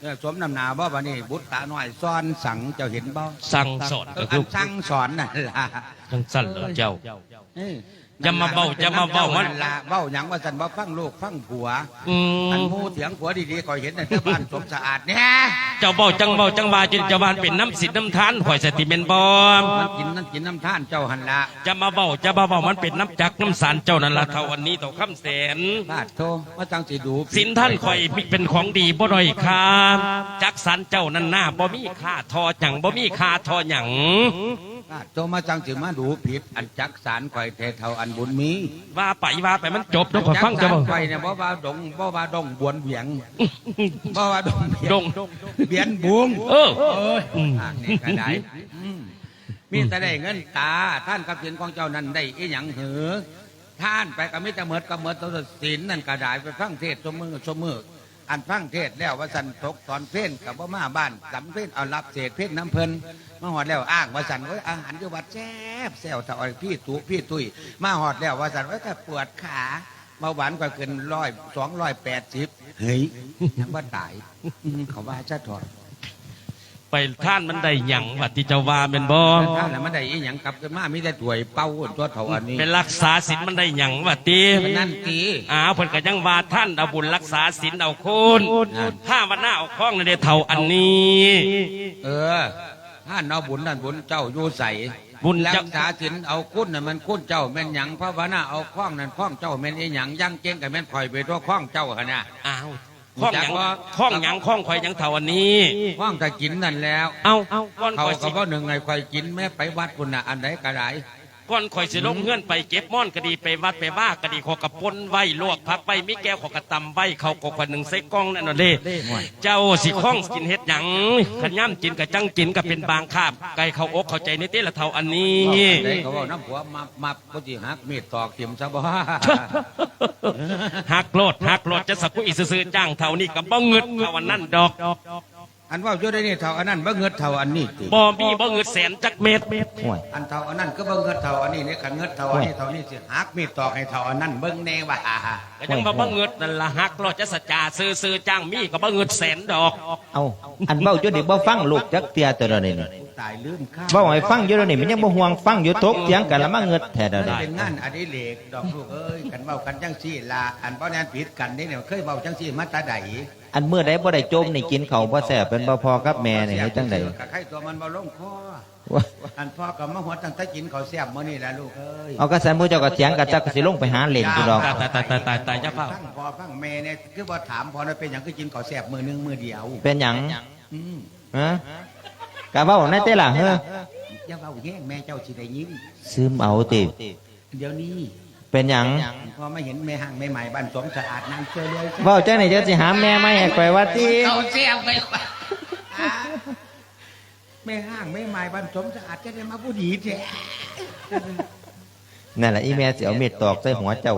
เออสมนำหนาบ่บัดนี้บุตรตาน้อยซ้อนสังเจ้าเห็นบ่สั่งสอนเอก็อคือัอนสั่งสอนนั่นล่ะ จังสั่นเหรอเจ้า เอ้ย อย่ามาเว้าอย่ามาเว้ามันนล่ะเว้าหยังว่าสันบ่ฟังลูกฟังผัวอือันมหมูเถียงผัวดีๆคอยเห็นในบ้านสมสะอาดเนี่ยเจ้าเบ้าจังเบ้าจังว่าจนเจ้าบ้านเป็นน้ำสิทธิ์น้ำทานข่อยสติเป็นบอมมันกินนั่นกินน้ำท่านเจ้าหันละจะมาเบ้าจะมาเบ้ามันเป็นน้ำจักน้ำสารเจ้านั่นละเท่าวันนี้ต่อคำแสนบาดโทว่าจังสิดูสินท่านข่อยเป็นของดีบ่ด้อยค่าจักสารเจ้านั่นหน้าบ่มีค่าทอหยังบ่มีค่าทอหยัง บาดโทมาจังสิมาดูผิด อันจักสารข่อยเทเท่าอันบุญมีว่าไปว่าไปมันจบแล้วข่อยฟังเจ้าจักบ่สารข่อยเนี่ยบ่ว่าดงบ่ว่าดงบวนเบียงบ่ว่าดงเบียดงเบียนบุงเออเอ้ยอืมอ่างนี่ก็ได้อืมมีแต่ได้เงินตาท่านกับสินของเจ้านั้นได้อีหยังเหอท่านไปกับมิตรเมิดกับเมิดตัวศีลนั่นก็ได้ไปฟังเทศน์สมือสมือ อันฟังเทศน์แล้วว่าสันตกตอนเพ่นกับว่ามาบ้านสำเพ่นเอารับเศษเพ่นน้ำเพลินมาหอดแล้วอ้างว่าสันว่าอาหารอยู่วัดแซ่บแซวถอยพี่ตุพี่ตุยมาหอดแล้วว่าสันว่าถ้าปวดขาเบาหวานกว่าเกินร้อยสองร้อยแปดสิบเฮ้ยยังว่าตายอืมเขาว่าจะถอด ไปท่านมันได้หยังว่าที่เจ้าว่าเป็นบ่ถ้าแล้วมันได้อีหยังกลับกันมามีแต่ถวยเป้าตัวเท่าอันนี้เป็นรักษาศีลมันได้หยังว่าติมันนั่นตีอ้าวเพิ่นก็ยังว่าท่านเอาบุญรักษาศีลเอาคุณถ้าวันหน้าเอาข้องในเดเท่าอันนี้ เออถ้าเอาบุญนั่นบุญเจ้าอยู่ใสบุญรัเจ้ากษาศีลเอาคุณน่ะมันคุณเจ้าแม่นหยังพระวนาเอาข้องนั่นข้องเจ้าแม่นอีหยังยังเก่งกับแม่นคอยไปตัวข้องเจ้าขนาดอ้าว ข้องหยังจักว่าข้องหยังข้องข่อยหยังเท่าอันนี้ข้องถ้ากินนั่นแล้ว เอาก้อนเขาข่อยก็สิ บ่หนึ่งไงคอยกินแม่ไปวัดคุณน่ะอันใดก็ได้ ก้อนข่อยสิลงเงื่อนไปเก็บม่อนก็ดีไปวัดไปว่ากะดีขอกระปนไว้ลวกพักไปมีแก้วขอกระตำไว้เขากกว่าหนึ่งใส่กล้องนั่นน่ะเด้เจ้าสิข้องกินเฮ็ดหยังขันย่ำกินกับจังกินก็เป็นบางคาบไก่เขาอกเข้าใจในเต้ละเท่าอันนี้อันใดเขาบอกน้ำผัวมามาปฏิหักมีดตอกเข็มซะบ่หักโลดหักโลดจะสักผู้อีซื่อๆจ้างเท่านี้กับบ่เงิดเท่าอันนั้นดอก อันว่าอยู่ได้นี่เท่าอันนั้นบ่เงิดเท่าอันนี้ติบ่มีบ่เงิดแสนจักเม็ดห่วยอันเท่าอันนั้นก็เบิ่งเงินเท่าอันนี้เนี่ยขันเงินเท่าอันนี้เท่านี้สิหักมีดตอกให้เท่าอันนั้นเบิ่งแน่ว่าก็ยังบ่บ่เงิดนั่นละหักโลดจะสัจจาซื่อๆจ้างมีก็บ่เงิดแสนดอก เอาอันเบ้าอยู่นี่บ่ฟังลูกจักเตียตัวเดียวนี่นี่ ตายลืมข้าวเบ้าให้ฟังอยู่เดี๋ยวนี้มันยังบ่ห่วงฟังอยู่ตกเถียงกันแล้วมาเงิดแท้เดี๋ยวมันนี้เป็นงานอดิเรกดอกลูกเอ้ยกันเว้ากันจังซี่ล่ะอันบ่แน่นผิดกันนี่เนี่ยเคยเว้าจังซี่มาแตาใดอันเมื่อใดบ่ได้จมนี่กินข้าวบ่แซ่บเป็นบ่พอกับแม่นี่เฮ็ดจังได๋ก็ใครตัวมันบ่ลงคอว่าอันพ่อก็มาหัวตั้งแต่กินข้าวแซ่บมื้อนี้ล่ะลูกเอ้ยเอากระสันผู้เจ้าก็เถียงกันจักก็สิลงไปหาเล่นอยู่ดอก ตายตายตายตายตายจะเฝ้าฟังพ่อฟังแม่เนี่ยคือบ่ถามพ่อว่าเป็นหยังคือกินข้าวแซ่บมื้อหนึงมื้อเดียวเป็นหยังอืมฮะ กะเว้าในเต้ล่ะเฮ้ออย่าเว้าแย่งแม่เจ้าสิได้ยินซึมเอาติเดี๋ยวนี้เป็นหยังพอมาเห็นแม่ห่างแม่ใหม่บ้านสมสะอาดนางเจอเลยเว้าจังได๋จะสิหาแม่มาให้ข่อยว่าติเขาเสียไปกว่าแม่ห่างแม่ใหม่บ้านสมสะอาดจะได้มาผู้ดีแท้นั่นแหละอีแม่สิเอามีดตอกใส่หัวเจ้า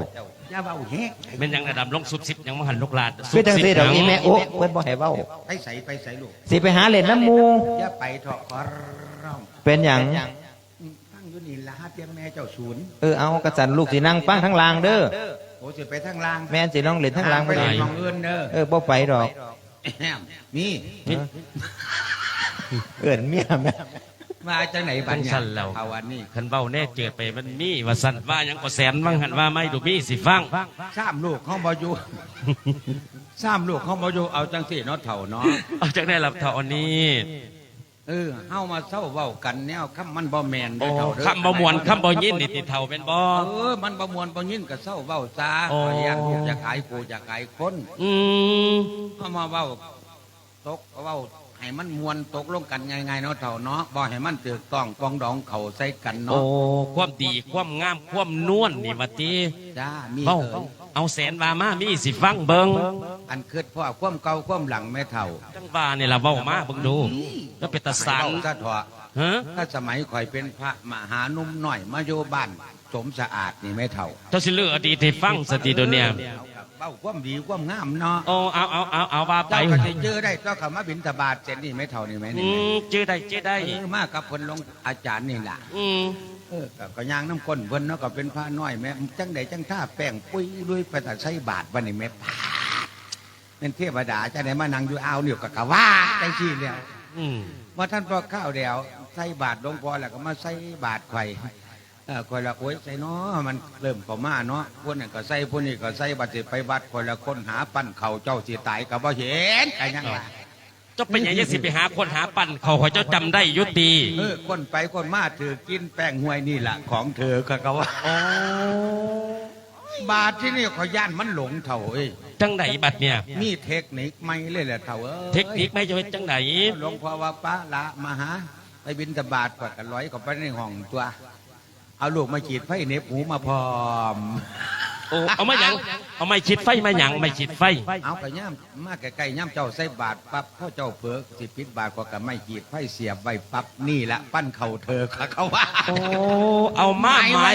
อย่าเบาแห้งเป็นหยังระดับลงสุบสิบยังมาหันลูกหลานคือจังซี่ดอกอีแม่โอ้เพิ่นบ่ให้เว้าไปใส่ไปใส่ลูกสิไปหาเล่นน้ำหมู่อย่าไปเถอะขอร้องเป็นหยังตั้งอยู่นี่ละฮะเพียงแม่เจ้าศูนย์เออเอากระสันลูกสินั่งฟังทั้งลางเด้อโอ้สิไปทางล่างแม่นสิน้องเล่นทั้งลางไปบ่เล่ได้นมองอื่นเด้อเออบ่ไปดอก แหมมี เอิ้นเมียแม่ มาจากไหนบ้านเนี่ยเอาวันนี้ขันเบ้าแน่เจอไปมันมีว่าสันว่าหยังก็แสนว่างหันว่าไม่ดูมีสิฟังสามลูกเขาบออยู่สามลูกเขาบออยู่เอาจังสี่เนาะเถ่าเนาะ เอาจากได้รับเท่าอันนี้เออเฮามาเศร้าเว้ากันแนวคำมันบ่แมนโอ้เด้อเถ่าเด้อคำบ่มวนคำบ่ยินนี่ติเท่าเป็นบ่ เออมันประมวลประยินกับเศร้าเว้าซาโอ้ ขอยอยากลูกอยากขายกูอยากขายคนอืมเอามาเว้า ตกเว้าให้มันมวนตกลงกันง่ายๆเนาะเท่าเนาะบ่ให้มันถูกต้องปองดองเข่าใส่กันโอ้เนาะความดีความงามความนวลนี่ว่าติจ้ามีเบ้าเอิ้นเอาแสนว่ามามีสิฟังเบิ่งอันคิดพ่อความเก่าความหลังแม่เท่าจังว่านี่ล่ะเว้ามาเบิ่งดูแล้วเป็นตาสารเว้ซะเถอะฮะถ้าสมัยข่อยเป็นพระมหานุ่มหน่อยมาอยู่บ้านสมสะอาดนี่แม่เท่า เจ้าสิเลือกอดีตให้ฟังสติตัวเนี่ย เบ้าความดีความงามเนาะโอ้เอาเอาเอาเอาว่าไปเจ้าก็จะเจอได้เจ้าคำว่าบินตบาทเสร็จนี่แม่เท่านี่แม่อืนี่แม่มเจอได้เจอได้ เออมากับคนลงอาจารย์นี่แหละอืมเออก็ก็ย่างน้ำก้นเพิ่นเนาะก็เป็นพระน้อยแม่จังใดจังท่าแป้งปุ้ยลุยไปแต่ใช้บาทวันนี้แม่พาดเป็นเทวดาจะได้มานั่งอยู่เอาวเนี่ยวกับกะว่าจังซี่แล้วอืมว่าท่านพอข้าวเดียวใส่บาทหลวงพ่อแล้วก็มาใส่บาทไข่เออ คอยละโอ้ยใส่เนาะมันเริ่มเข้ามาเนาะพวกนั้นก็ใส่พวกนี้ก็ใส่บัตรสิไปวัดคอยละคนหาปั้นเข่าเจ้าสิตายก็บ่เห็นไอ้ยังล่ะเจ้าเป็นอย่างยังสิไปหาคนหาปั่นเขาขอยเจ้าจำได้อยุติเออคนไปคนมาถือกินแป้งห้วยนี่แหละของเธอก็ก็ว่าบาทที่นี่ขอยย่านมันหลงเถ่าเอ้ยจังไหนบัดเนี่ย มีเทคนิคไม่เลยแหละเถ่าเอ้ยเทคนิคไม่จะเป็นจังไหนหลวงพ่อว่าป้าละมาหาไปบินตบาทกว่ากันร้อยก็ไปในห้องตัว เอาลูกมาฉีดไฟเน็บหูมาพร้อม โอ้เอามาหยังเอาไม่คิดไฟมาหยังไม่คิดไฟ เอาไปย่ำมาใกล้ๆย่ำเจ้าใส่บาทปั๊บพ่อเจ้าเผือกสิปิดบาทก็กับไม่ขีดไฟเสียบไว้ปั๊บนี่ละปั้นเข่าเธอเขาเขาว่า โอ้เอามาไม้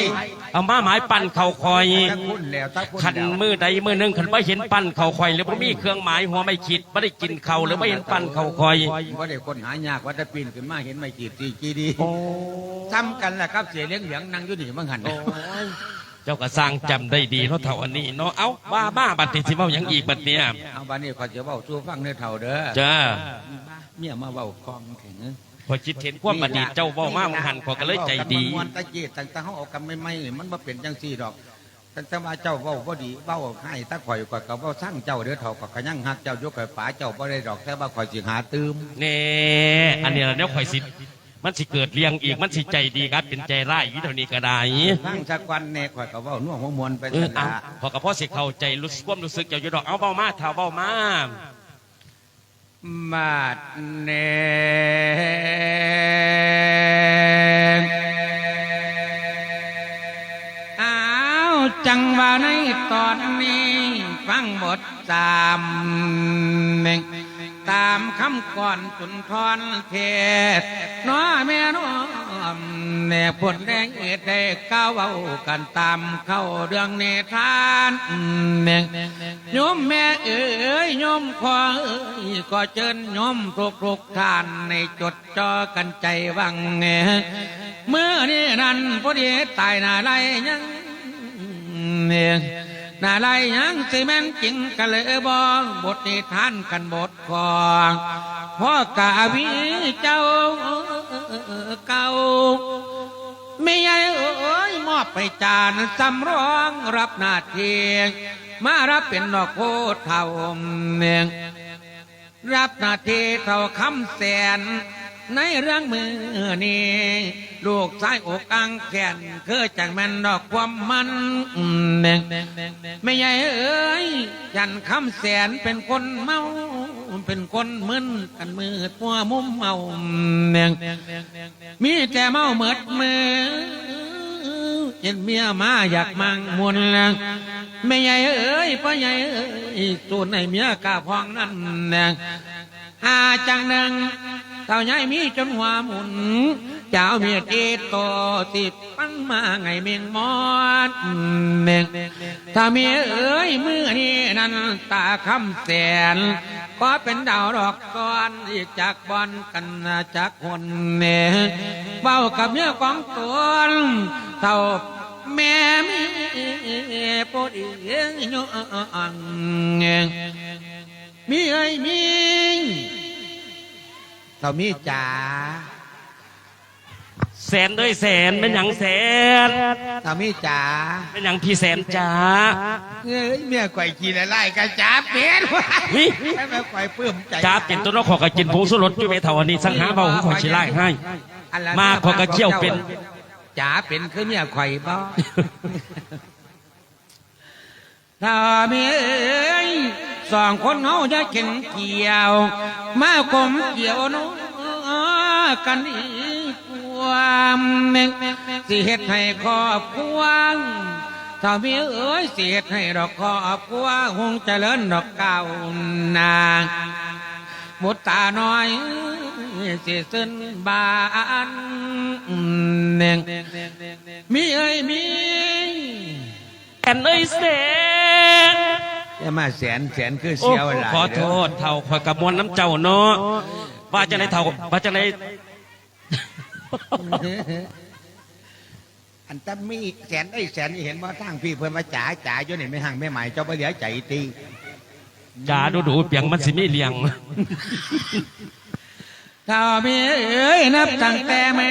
เอามาไม้ปั่นเขาคอยถ้าคุณแล้วถ้าคุณขันแล้วมือใดมือหนึ่งขันไม่เห็นปั่นเขาคอยหรือบ่มีเครื่องหมายหัวไม่คิดไม่ได้กินเขาหรือไม่เห็นปั่นเขาคอย ว่าได้คนหายากว่าจะปีนขึ้นมาเห็นไม่ขีดตีกีดีโอ้ทำกันแหละครับเสียเลี้ยงเหลียงนั่งอยู่นี่มั่งหันโอ้ย เจ้าก็สร้างจำได้ดีเนาะเท่าอันนี้เนาะเอาบ้าบ้าบัดนี้สิเว้าหยังอีกบัดเนี่ยเอาบ้านนี้ขอจะเว้าสู้ฟังเนื้อเท่าเด้อจ้าเมียมาเว้าคลองแข็งพอคิดเห็นความอดีตเจ้าเว้ามามังหันขอยก็เลยใจดีมวนตะเกียตั้งแต่เฮาเอากันไม่ไม่ๆมันบ่เป็นจังซี่ดอกตั้งแต่ว่าเจ้าเว้าบ่ดีเว้าให้ตะข่อยก็ก็เว้าสร้างเจ้าเด้อเท่าก็ก็ยังฮักเจ้ายกข่อยป๋าเจ้าบ่ได้ดอกแต่ว่าข่อยสิหาตืมเน่อันนี้ละเนี่ยข่อยสิ มันสิเกิดเลี้ยงอีกมันสิใจดีครับ เป็นใจร้ายอีเท่านี้ก็ได้ฟังสักวันแน่ข่อยก็เว้าน่วงหัวมวนไปเออซั่นเอาล่ะพอกับพ่อสิเข้าใจรู้สึกความรู้สึกเจ้าอยู่ดอกเอาเบ้ามาเท่าเบ้ามามาดเนอ้าวจังว่าในตอนนี้ ฟังบทสามเน่งตามคำก่อนสุนทรเทศน้อแม่น้อมแน่ผลแรงเอ็ดได้ก้าวเอากันตามเข้าเรื่องเนทานเน่งโยมแม่เอ๋ยยมขอเอ๋ยก็เชิญยมทุกทุกท่านในจดจ่อกันใจวังแง่เมื่อนี้นั้นพอดีตายหนาไรยังเนี่ย นาไรยังสิแม่นจริงกันเลยบองบทนิทานกันบทกองพ่อกาวีเจ้าเก่าไม่ใหญ่เอ้ยมอบไปจานสำรองรับหน้าที่มารับเป็นดอกโคเท่าเนียงรับหน้าที่เท่าคำแสน ในเรื่องมือนี้ลูกชายอกอังแขนคือจังแม่นดอกความมันเน่งไม่ใหญ่เอ้ยจันคำแสนเป็นคนเมาเป็นคนมึนกันมือตัวมุมเมาเน่งมีแต่เมาเหมิดมือเห็นเมียมาอยากมังมวนแรงไม่ใหญ่เอ้ยพ่อใหญ่เอ้ยสูนให้เมียกาพองนั่นแดงหาจังหนึ่ง เท่าใหญ่มีจนหัวหมุนเจ้าเมียเกตโตติดปังมาไงเมงมอดเมงถ้าเมียเอ้ยมือนี้นั่นตาคำแสน ก็เป็นดาวดอกก้อนอีกจากบอนกันจากคนเนเบ้ากับเมียของตัวเท่าแม่มีปวดเอียงยองมีเอ้มี เท่ามีจ๋าแสนเอ้ยแสนเป็นหยังแสนเท่ามีจ๋าเป็นหยังพี่แสนจ้าเอ้ยเมียก่อยขี่ไล่ๆกันจ๋าเป็นวิให้แม่ก่อยปลื้มใจจ้าเป็นตัวนกขอกระจินผงสุรสจุเมเท่าอันนี้สังหาเบาของข่อยชิไล่ให้อันละมาขอกระเจี้ยวเป็นจ๋าเป็นคือเมียข่อยบ่ ถ้าเมียสองคนเฮาจะเข็นเกี่ยว มาคมเกี่ยวเน้กันอีกความสิเฮ็ดให้ครอบครัวถ้ามีเอ้ยสิเฮ็ดให้ดอกครอบครัวคงเจริญดอกเก้านางมุตตาน้อยสิสิ้นบานเน่งมีเอ้ยมีแสนเอ้ยแส จะมาแสนแสนคือโอ้เสียวหลายขอโทษเท่าข่อยกระมวลน้ำเจ้าเนาะว่าจะได้เท่าว่าจะได้เด้ออันตามีแสนได้แสนนี่เห็นว่าทางพี่เพิ่นมาจ๋าจ๋าอยู่นี่ไม่ห่างไม่หมายเจ้าบ่เหลือใจตีจ่าดูดูๆเปียงมันสิมีเลียง ถ้ามีเอ้ยนับตั้งแต่ไม่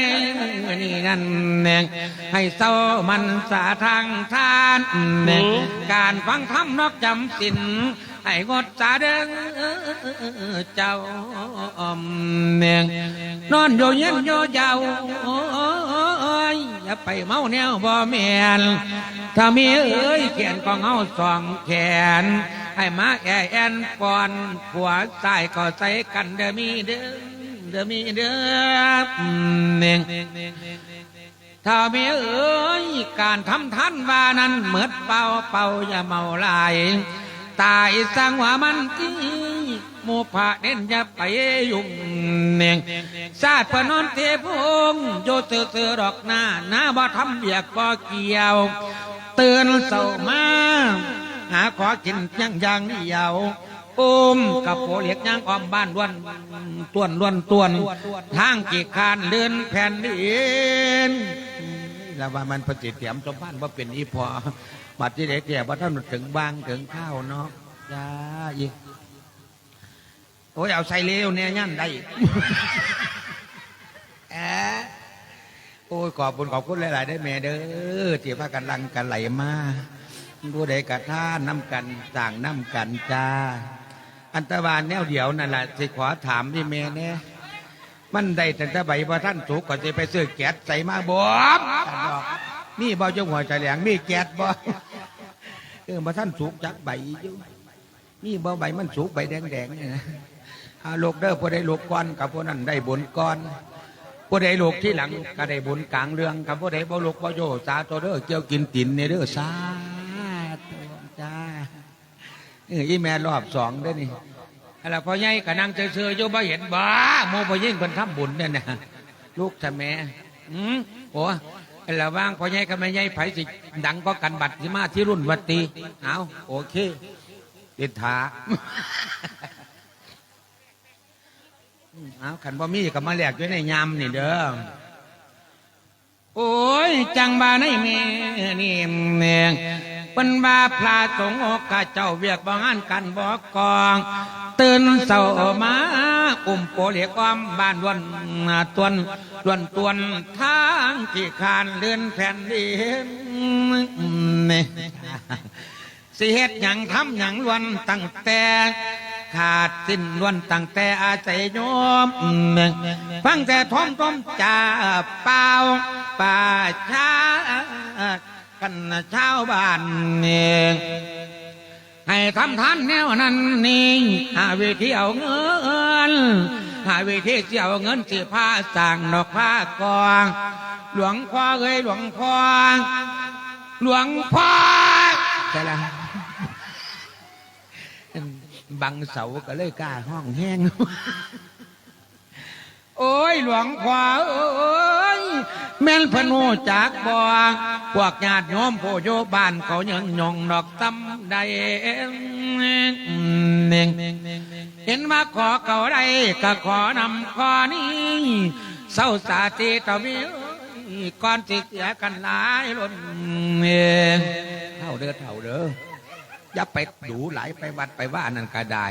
นี่นั่นเองให้เศร้ามันสาทางทานเองการฟังธรรมนอกจำสินให้งดสาเดิงเจ้าอมเนียงนอนอยู่เย็นอยู่เจ้าอย่าไปเมาแนวบ่เมียนถ้ามีเอ้ยเขียนของเฮาสองแขนให้มาแก่แอนปอนผัวใส่ก็ใส่กันเด้อมีเด้อ เด้อมีเด้อเน่งถ้ามีเอ้ยการทำท่านว่านั้นเหมือดเป่าเป่าอย่าเมาลาย ตายสังว่ามันที่หมูผาเด่นอย่าไปยุ่งเน่งชาติพนนเทพงโยเสือเสือดอกหน้าหน้าบ่ทำเบียกบ่เกี่ยว เตือนเศร้ามาหาขอกินยังยังเดียว อุ้มกับโผเลียกย่างอ้อมบ้านล้วนต้วนล้วนต้วนทางกีคานเดินแผ่นดินแล้วว่ามันปฏิเถียมสมพันธ์ว่าเป็นอีพอบัดที่เด็กแก่ว่าท่านถึงบางถึงข้าวเนาะจ้าอีกโอ้ยเอาใส่เลวเนี่ยยันได้แอะโอ้ยขอบคุณขอบคุณหลาย ๆ ได้อแม่เด้อที่พากันลังกันไหลมาผู้ใดกระท่าน้ำกันต่างน้ำกันจ้า อันตวานแนวเดียวนั่นแหละสิขอถามพี่เมย์เนี่ยมันได้แต่แต่ใบพอท่านสุกก็จะไปซื้อแก๊สใส่มาบ่มมีบ่เจ้าหัวใจแหลงมีแก๊สบ่เออพอท่านสุกจักใบอยู่มีบ่ใบมันสุกใบแดงๆเนี่ยนะอาลูกเด้อผู้ใดลูกก้อนกับผู้นั้นได้บุญก้อนผู้ใดลูกที่หลังก็ได้บุญกลางเรื่องกับผู้ใดบ่ลูกบ่โยสาตัวเด้อเกี่ยวกินตินเน่เด้อสา เอออีแม่รอบสองเด้นี่อะไรพ่อใหญ่ก็นั่งเฉยๆอยู่บ่เห็นบ้าโมบ่อยิ่งคนทำบุญเนี่ยนะลูกทำแม่อืมโอ้แล้วว่างพ่อใหญ่กับแม่ใหญ่ไผสิดังก็กันบัตรสิมาที่รุ่นวัตีเอาโอเคติดถาเอาขันบ่มีกับมาแหลกอยู่ในยามนี่เด้อโอ้ยจังบาในเมนี่เม เป็นบาพลาสงฆ์กะเจ้าเวียกบ่งานกันบ่กอง ตื่นเศร้ามาอุ้มโปเลียกอมบ้านวันตวนตวนตวนทางที่คานเลื่อนแผ่นดินนี่สิเฮ็ดหยังทำหยังล้วนตั้งแต่ขาดสิ้นล้วนตั้งแต่อาศัยโยมฟังแต่ท้องต้มจ่าเปล่าป่าช้า กันชาวบ้านเองให้ทำท่านแนวนั้นนี่หาวิธีเอาเงิน หาวิธีเสียเอาเงินสิผ้าสั่งดอกผ้ากอง หลวงพ่อเอ้ยหลวงพ่อหลวงพ่อใช่แล้วบังเสาก็เลยกล้าห้องแห้งโอ้ยหลวงพ่อเอ้ แม่นพนโนจากบ่พวกญาติโยมโพโยบ้านเขายังยองดอกตำใดเน่งเห็นว่าขอเก่าใดก็ขอนำข้อนี้เศร้าสาติตะวิก่อนสิเสียกันหลายล้นเองเท่าเด้อเท่าเด้ออย่าไปดูหลายไปวัดไปว่านั่นก็ได้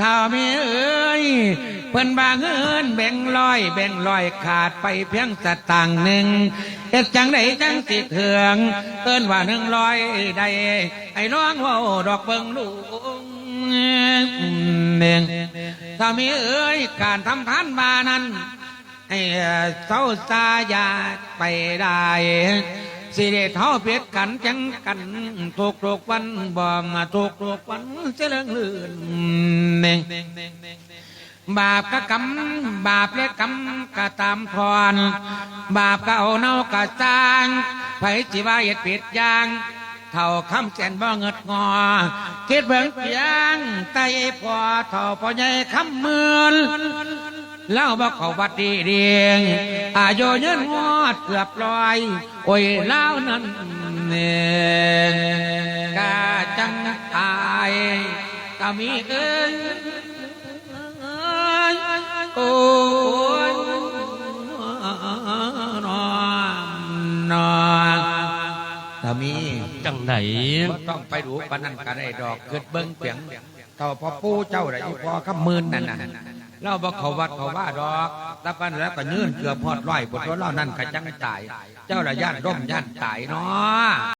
ถ้ามีเอ้ยเพิ่นบางเอินแบ่งร้อย แบ่งร้อยขาดไปเพียงสตางค์หนึ่งเฮ็ดจังไดจังสิเถือง เอิ้นว่าหนึ่งร้อยได้ไอ้น้องว่าดอกเบิ่งลูกเน่งถ้ามีเอ้ยการทำทานมานั้นให้เศร้าซาอยากไปได้ สิเดเท่าเพียดกันจังกันทุกทุกวันบ่มาทุกทุกวันเจริญลื่นเน่งบาปกะกำบาปและกำกะตามทอนบาปก็เอาเน่ากะจางไผสิว่าเหตุผิดอย่างเท่าคำแสนบ่เงิดงอ คิดเบิ่งเพียงไตพอเท่าพอใหญ่คำเมือน เล่าบอกเขาวัดดีเดียง อายุยืนงอดเกือบลอย โอ้ยเล่านั้นเนี่ยกาจังตายก็มีเอ้ยโอ้ยนอนนอนถ้ามีจังไหนต้องไปดูปนันก็ได้ดอกเกิดเบิ่งเปียงเต่าพ่อปู่เจ้าได้อีพอคำมื่นนั่นน่ะ เราบอกเขาวัดเขาว่าดอกต่ปานแล้วก็ยื่นเกือบพอดร้อยพุ่นตัวเรานั่นก็จังตาย เจ้าละย่านร่มย่านตายเนาะ